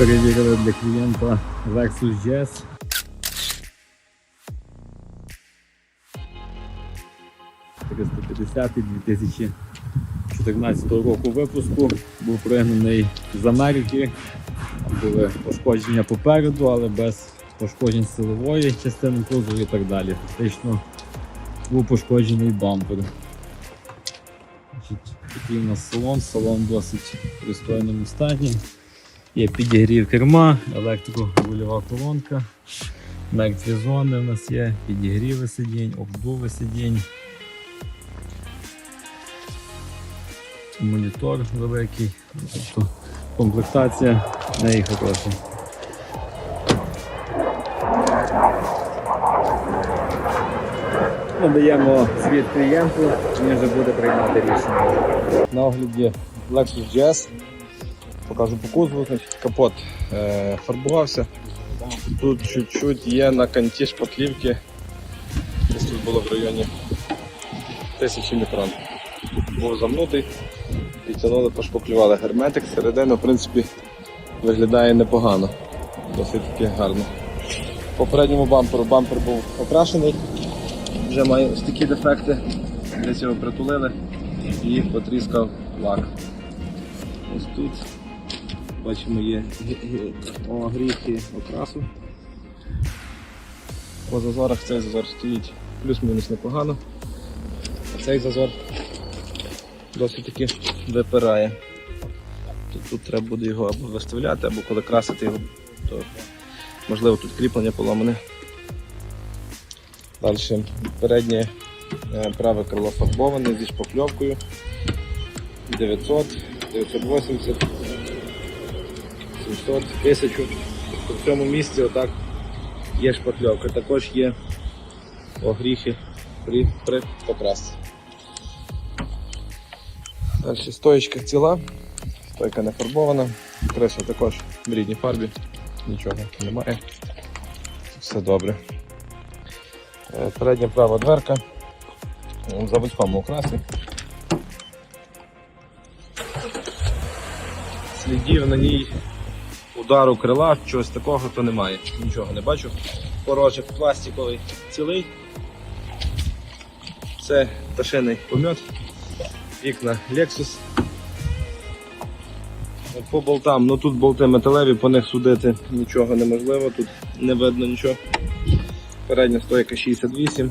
Перевірили для клієнта Lexus GS. «350» 2014 року випуску. Був пригнаний з Америки. Були пошкодження попереду, але без пошкоджень силової частини кузову і так далі. Фактично був пошкоджений бампер. Такий у нас салон, салон досить пристойному стані. Є підігрів керма, електрорульова колонка, мертві зони у нас є, підігріви сидінь, обдуви сидінь. Монітор великий, тобто комплектація неї хороша. Надаємо звіт клієнту, він вже буде приймати рішення. На огляді Lexus GS. Покажу по кузову, значить капот е, фарбувався. Тут чуть-чуть є на канті шпаклівки. Десь тут було в районі 1000 мікрон. Був замнутий, підтягнули, пошпаклювали герметик. Середина, в принципі, виглядає непогано. Досить таки гарно. По передньому бамперу бампер був окрашений, вже має ось такі дефекти. Десь його притулили і потріскав лак. Ось тут бачимо є гі- окрасу. По зазорах цей зазор стоїть плюс-мінус непогано. А цей зазор досить таки випирає. Тут, тут треба буде його або виставляти, або коли красити його, то можливо тут кріплення поломане. Далі переднє е, праве крило фарбоване зі шпакльовкою. 900, 980, 700, 1000. Тобто в цьому місці отак є шпакльовка. Також є огріхи при, при покрасці. Далі стоєчка ціла, стойка не фарбована, кресло також в рідній фарбі, нічого немає. Все добре. Е, Передня права дверка заводському окрасі. Слідів на ній удару крила, чогось такого то немає. Нічого не бачу. Порожок пластиковий цілий. Це пташиний помет. Вікна Lexus. По болтам, ну тут болти металеві, по них судити нічого неможливо, тут не видно нічого. Передня стойка 68,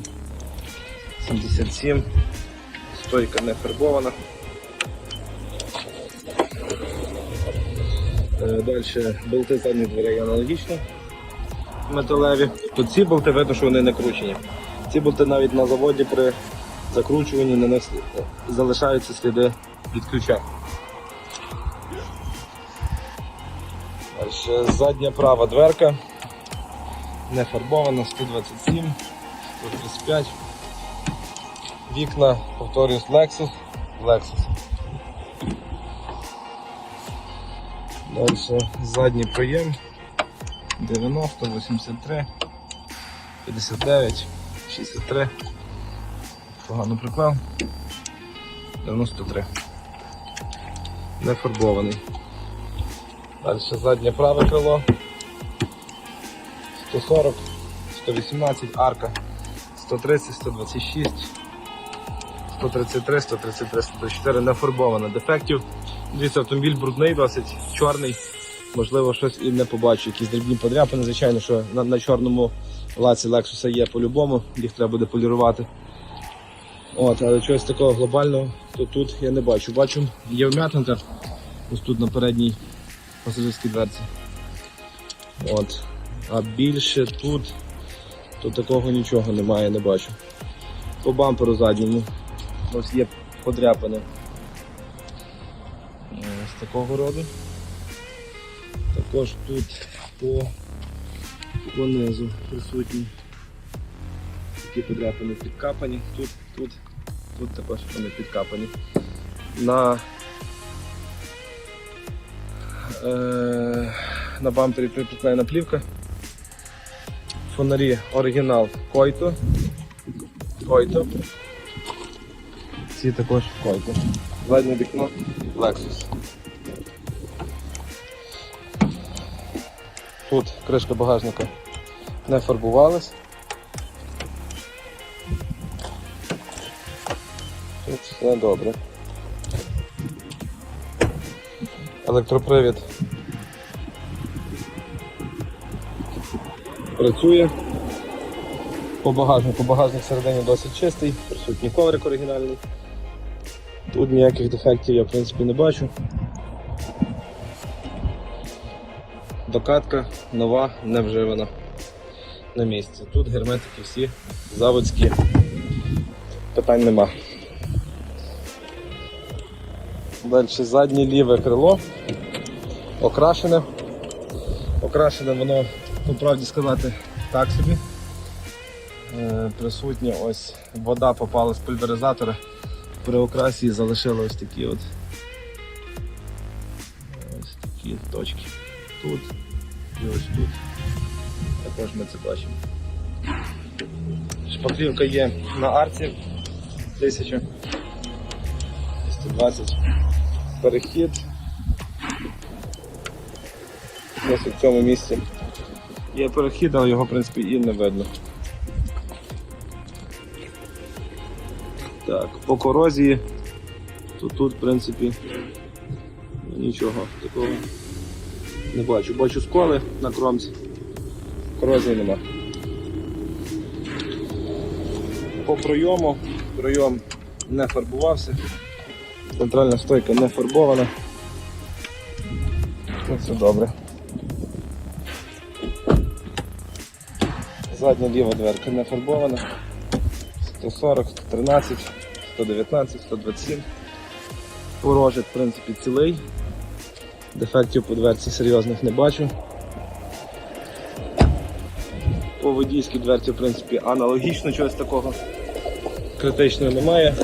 77, стойка не фарбована. Далі болти задніх дверей аналогічно металеві. Тут ці болти видно, що вони не кручені. Ці болти навіть на заводі при закручуванні на них залишаються сліди від ключа. Далі задня права дверка. Не фарбована, 127, 135. Вікна, повторюсь, Lexus. Lexus. Далі задній проєм 90, 83, 59, 63. Погано приклав. 93. Не фарбований. Далі заднє праве крило. 140, 118, арка, 130, 126, 133, 133, 134, не фарбована. Дефектів. Дивіться, автомобіль брудний, досить чорний. Можливо, щось і не побачу. Якісь дрібні подряпини. Звичайно, що на, на чорному лаці Lexus є по-любому, їх треба буде полірувати. От, але чогось такого глобального, то тут я не бачу. Бачу, є вм'ятинка, ось тут на передній пасажирській дверці. От. А більше тут, то такого нічого немає, не бачу. По бамперу задньому ось є подряпини. Ось такого роду. Також тут по, по низу присутні. Такі подряпини підкапані, тут, тут, тут також вони підкапані. На, е, на бампері приклеєна плівка. Фонарі оригінал Който. Който. Ці також Който. Заднє вікно Lexus. Тут кришка багажника не фарбувалась. Тут все добре. Електропривід працює. По багажнику багажник всередині досить чистий, присутній коврик оригінальний. Тут ніяких дефектів я в принципі не бачу. Докатка нова, не вживана на місці. Тут герметики всі заводські. Питань нема. Далі заднє ліве крило. Окрашене. Окрашене воно, по правді сказати, так собі. Е, Присутня ось вода попала з пульверизатора. При окрасі залишила ось такі от ось такі точки. Тут і ось тут. Також ми це бачимо. Шпаклівка є на арці 1000 220 перехід. Ось в цьому місці. Є перехід, але його в принципі і не видно. Так, по корозії, то тут, в принципі, нічого такого не бачу. Бачу сколи на кромці. Корозії нема. По пройому, пройом не фарбувався. Центральна стойка не фарбована. Це все добре. Задня ліва дверка не фарбована. 140, 113, 119, 127. Порожик, в принципі, цілий. Дефектів по дверці серйозних не бачу. По водійській дверці, в принципі, аналогічно чогось такого критичного немає.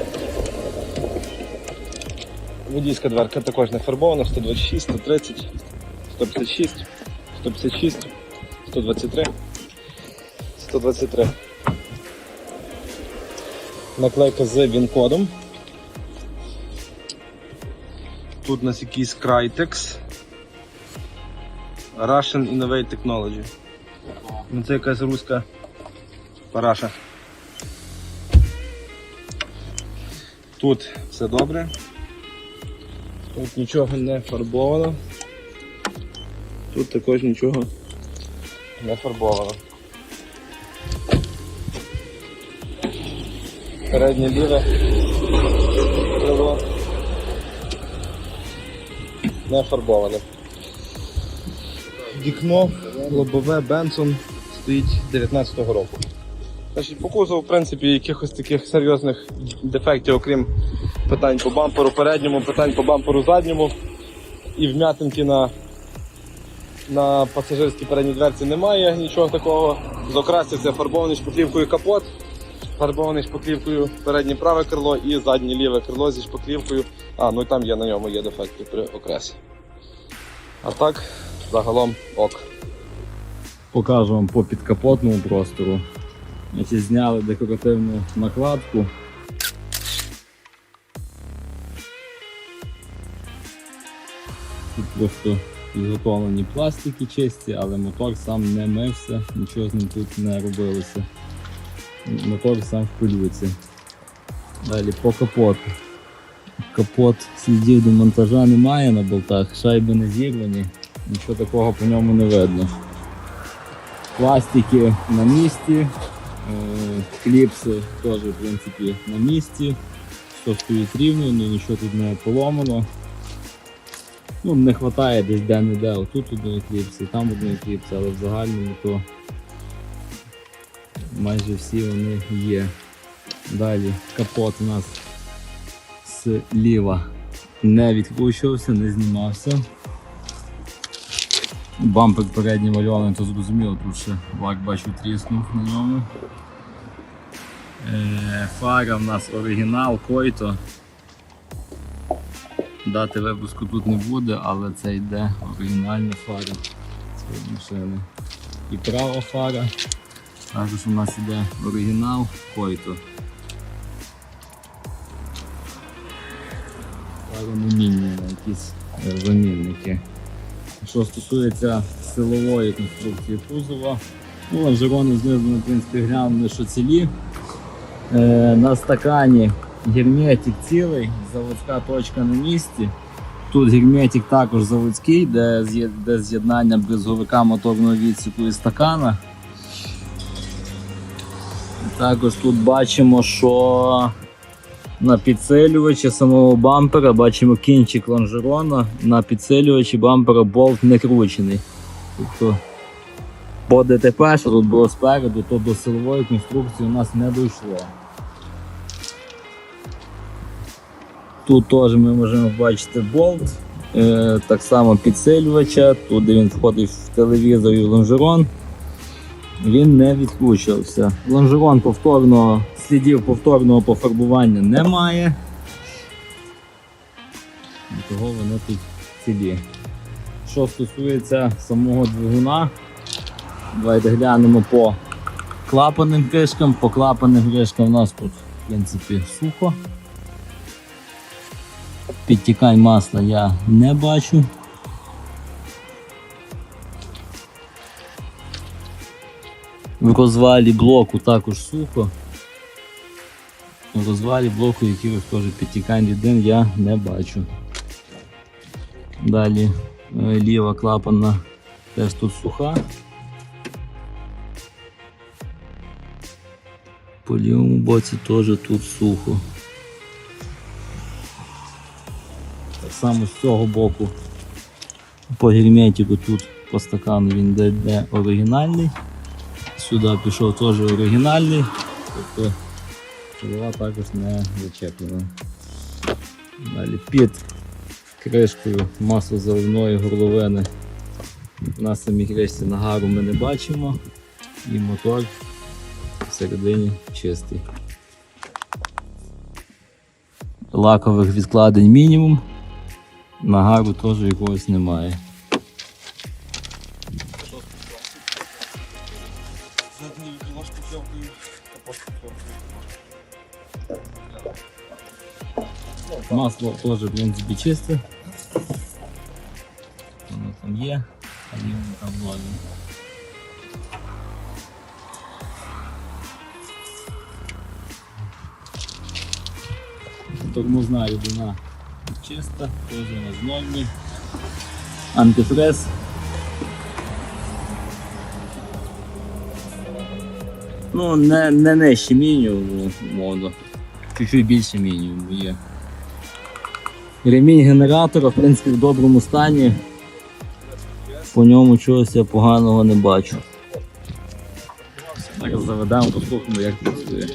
Водійська дверка також не фарбована, 126, 130, 156, 156, 123, 123. Наклейка з він-кодом. Тут у нас якийсь Crytex. Russian Innovate Technology. Ну це якась руська параша. Тут все добре. Тут нічого не фарбовано. Тут також нічого не фарбовано. Переднє ліве крило не фарбоване. Вікно лобове Бенсон стоїть 19-го року. Значить, по кузову, в принципі, якихось таких серйозних дефектів, окрім питань по бамперу передньому, питань по бамперу задньому і вм'ятинки на, на пасажирській передній дверці немає нічого такого. З окрасів це фарбований шпаклівкою капот, фарбований шпаклівкою переднє праве крило і заднє ліве крило зі шпаклівкою. А, ну і там є на ньому є дефекти при окрасі. А так, загалом ок. Покажу вам по підкапотному простору. Значить, зняли декоративну накладку. Тут просто підготовлені пластики чисті, але мотор сам не мився, нічого з ним тут не робилося. Мотор сам в пилюці. Далі по капоту. Капот слідів до монтажа немає на болтах, шайби не зірвані, нічого такого по ньому не видно. Пластики на місці, е, кліпси теж в принципі на місці. Все стоїть рівно, ні- нічого тут не поломано. Ну, не вистачає десь де-не-де, отут одної кліпси, там одної кліпси, але в загальному то майже всі вони є. Далі капот у нас зліва не відкручувався, не знімався. Бампер передній мальований, то зрозуміло, тут ще лак бачу тріснув на ньому. Е, фара в нас оригінал Който. Дати випуску тут не буде, але це йде оригінальна фара цієї машини. І права фара. Також у нас йде оригінал Който. На якісь замінники. Що стосується силової конструкції кузова, ну, лонжерони знизу, в принципі, глянули, що цілі. Е, на стакані герметик цілий, заводська точка на місці. Тут герметик також заводський, де з'єднання бризговика моторного відсіку і стакана. Також тут бачимо, що на підсилювачі самого бампера бачимо кінчик лонжерона. На підсилювачі бампера болт не кручений. Тобто по ДТП, що тут було спереду, то до силової конструкції у нас не дійшло. Тут теж ми можемо бачити болт, е, так само підсилювача, тут він входить в телевізор і в лонжерон. Він не відкручувався. Лонжерон повторного, слідів повторного пофарбування немає. Того вони тут цілі. Що стосується самого двигуна, давайте глянемо по клапанним кришкам. По клапанним кришкам у нас тут в принципі сухо. Підтікань масла я не бачу. В розвалі блоку також сухо. В розвалі блоку якихось теж підтікань рідин я не бачу. Далі е, ліва клапанна теж тут суха. По лівому боці теж тут сухо. Так само з цього боку по герметику тут по стакану він йде оригінальний. Сюди пішов теж оригінальний, тобто голова також не зачеплена. Далі під кришкою маслозаливної горловини на самій кришці нагару ми не бачимо і мотор всередині чистий. Лакових відкладень мінімум, нагару теж якогось немає. Масло теж в принципі чисте. Воно там є, а воно там ноль. Тормозна рідина чиста, теж у нас нормі. Антифрез. Ну, не, не нижче мінімуму, умовно. Чуть-чуть більше мінімуму є. Ремінь генератора, в принципі, в доброму стані. По ньому чогось я поганого не бачу. Зараз заведемо, послухаємо, як працює.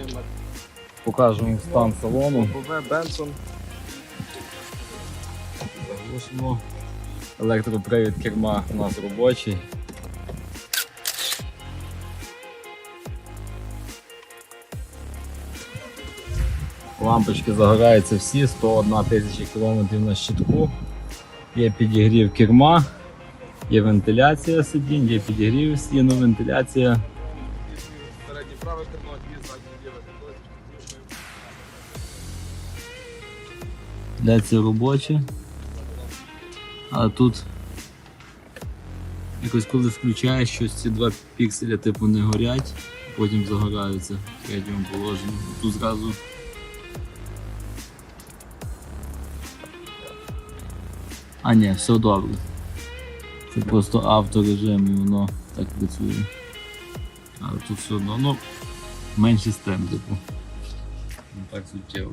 Покажемо стан салону. Бенсон. Електропривід керма у нас робочий. Лампочки загораються всі, 101 тисяча кілометрів на щитку. Є підігрів керма, є вентиляція сидінь, є підігрів стіну, вентиляція. Переднє праве кермо, дві задні ліве кермо. Вентиляція робоча. А тут якось коли включаєш щось, ці два пікселя типу не горять, потім загораються в третьому положенні. Тут зразу А ні, все добре. Це просто авторежим і воно так працює. Але тут все одно, ну, менший стем, типу. Не так суттєво.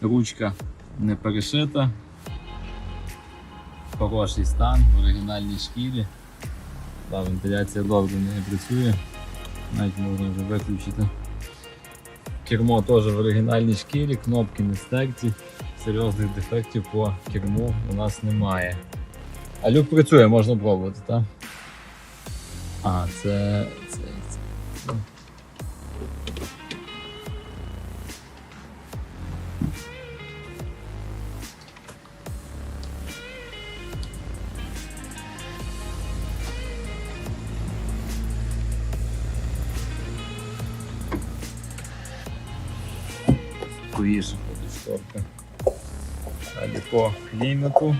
Ручка не перешита. Хороший стан в оригінальній шкірі. Да, вентиляція добре не працює. Навіть можна вже виключити. Кермо теж в оригінальній шкірі, кнопки не стерті. Серйозних дефектів по керму у нас немає. А люк працює, можна пробувати, так? А, це. ліннику.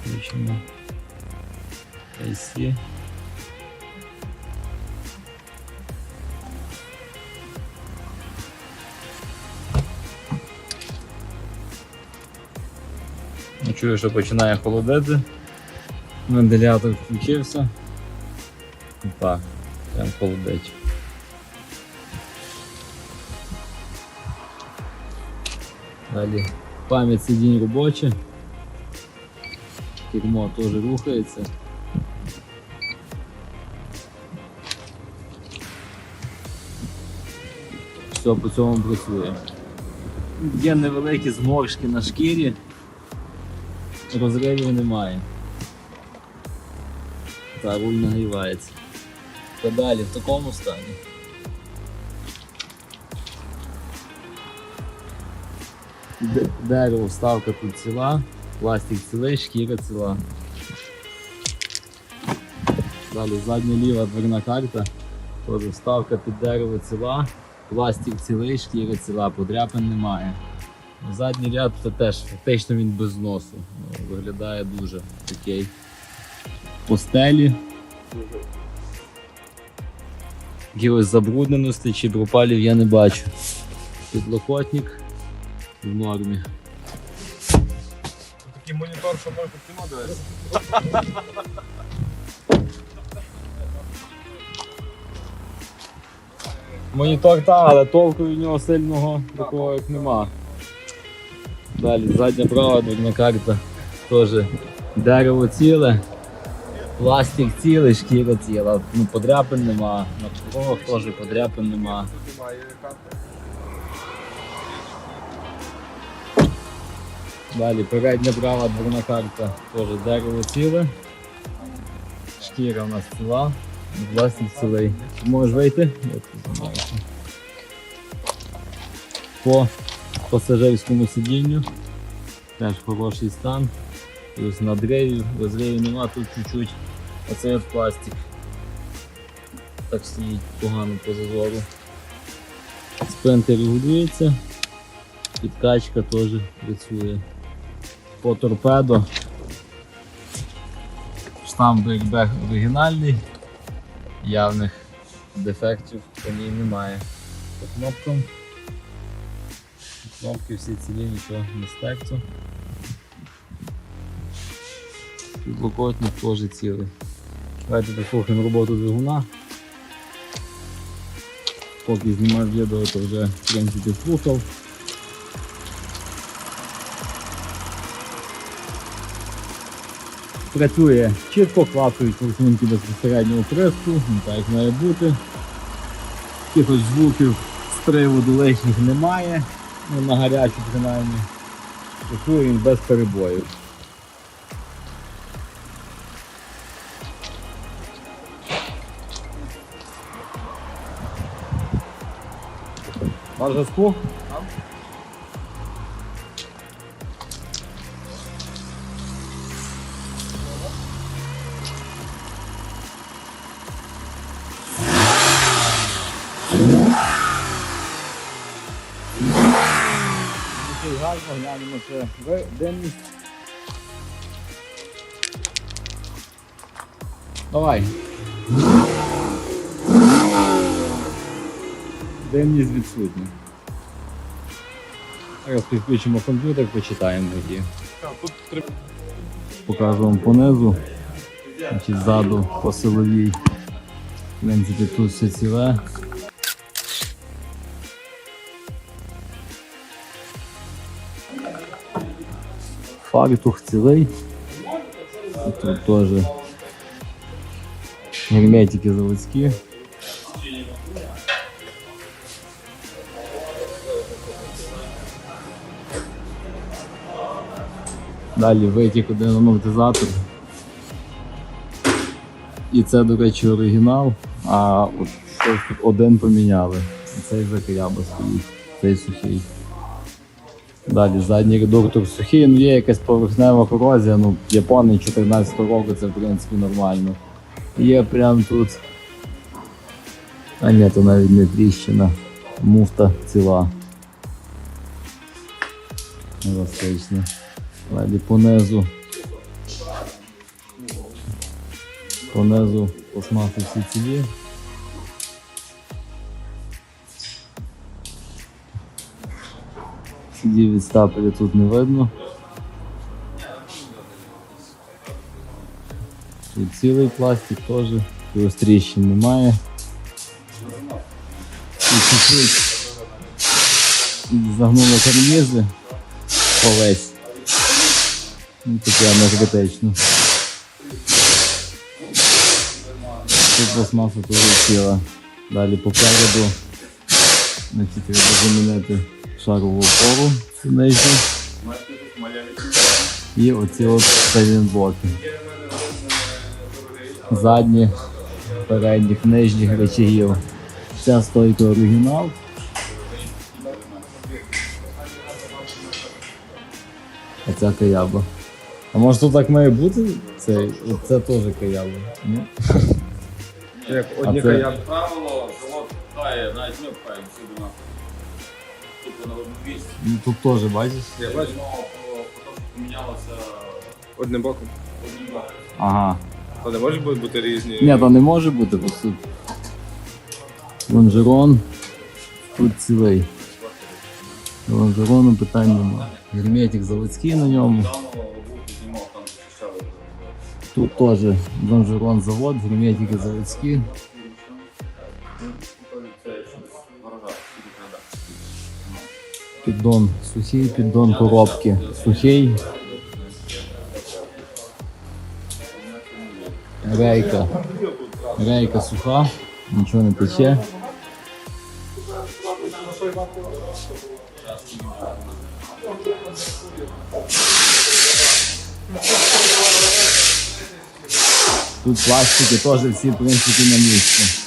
Включимо AC. Ну, чую, що починає холодити, вентилятор включився. Так, прям холодить. Далі пам'ять сидінь робоча. Кермо теж рухається. Все по цьому працює. Є невеликі зморшки на шкірі, розривів немає. Та руль нагрівається. Педалі в такому стані. Дерево, вставка тут ціла, пластик цілий, шкіра ціла. Далі задня ліва дверна карта, теж вставка під дерево ціла, пластик цілий, шкіра ціла, подряпин немає. Задній ряд це теж фактично він без носу. Ну, Виглядає дуже такий по стелі. Якихось забрудненостей чи пропалів я не бачу. Підлокотник в нормі. Такий монітор, що можна кіно дивитися. Монітор так, але толку від нього сильного такого як нема. Далі задня права дверна карта. Теж дерево ціле, пластик цілий, шкіра ціла. Ну, подряпин нема, на порогах теж подряпин нема. Далі передня права дверна карта, теж дерево ціле. Шкіра у нас ціла, пластик цілий. Можеш вийти? По пасажирському сидінню. Теж хороший стан. Плюс надривів, розривів нема, тут чуть-чуть. Оце от пластик. Так стоїть погано по зазору. Спринтер регулюється. Підкачка теж працює. По торпедо. Штамп BXB оригінальний. Явних дефектів по ній немає. По кнопкам. Кнопки всі цілі, нічого не стерцю. Підлокотник теж цілий. Давайте послухаємо роботу двигуна. Поки знімав відео, то вже в принципі слухав. Працює чітко, клацають форсунки безпосередньо у приску, ну, так як має бути. Якихось звуків з приводу лишніх немає, ну, на гарячу принаймні. Працює він без перебоїв. На зв'язку? Такий гарно глянемо це ви- димність. Давай. Димність відсутня. Зараз підключимо комп'ютер, почитаємо треба Покажу вам понизу. Ззаду по силовій. В принципі, тут все ціле. Фартух цілий. І Тут теж герметики заводські. Далі витік один амортизатор. І це, до речі, оригінал, а от тут один поміняли. Цей закряба стоїть, цей сухий. Далі задній редуктор сухий, ну є якась поверхнева корозія, ну японний 14 року це в принципі нормально. Є прям тут. А ні, то навіть не тріщина. Муфта ціла. Еластична. Далі понизу Понизу пластмаси всі цілі. Сидів від стапеля тут не видно. Тут цілий пластик теж, його тріщин немає. І чуть-чуть загнуло карнізи овесь. Ну, таке енергетично. Тут пластмаса теж ціла. Далі попереду значить, треба замінити шарову опору цю. І оці от стайлінблоки. Задні, передніх, нижніх речагів. Ця стойка оригінал. А ця каяба. А може тут так має бути? Це, це теж каяба. Ні? Як одні каяк. правило, завод пхає, навіть Ну тут теж бачиш. Я бачу. Потім помінялося Одним боком. одним боком. Ага. А не може бути, бути різні. Ні, то не може бути, бо тут лонжерон тут цілий. Лонжерону питань немає. Герметик заводський на ньому. Тут теж лонжерон завод, герметики заводські. Піддон сухий, піддон коробки сухий. Рейка. Рейка суха, нічого не тече. Тут пластики теж всі в принципі на місці.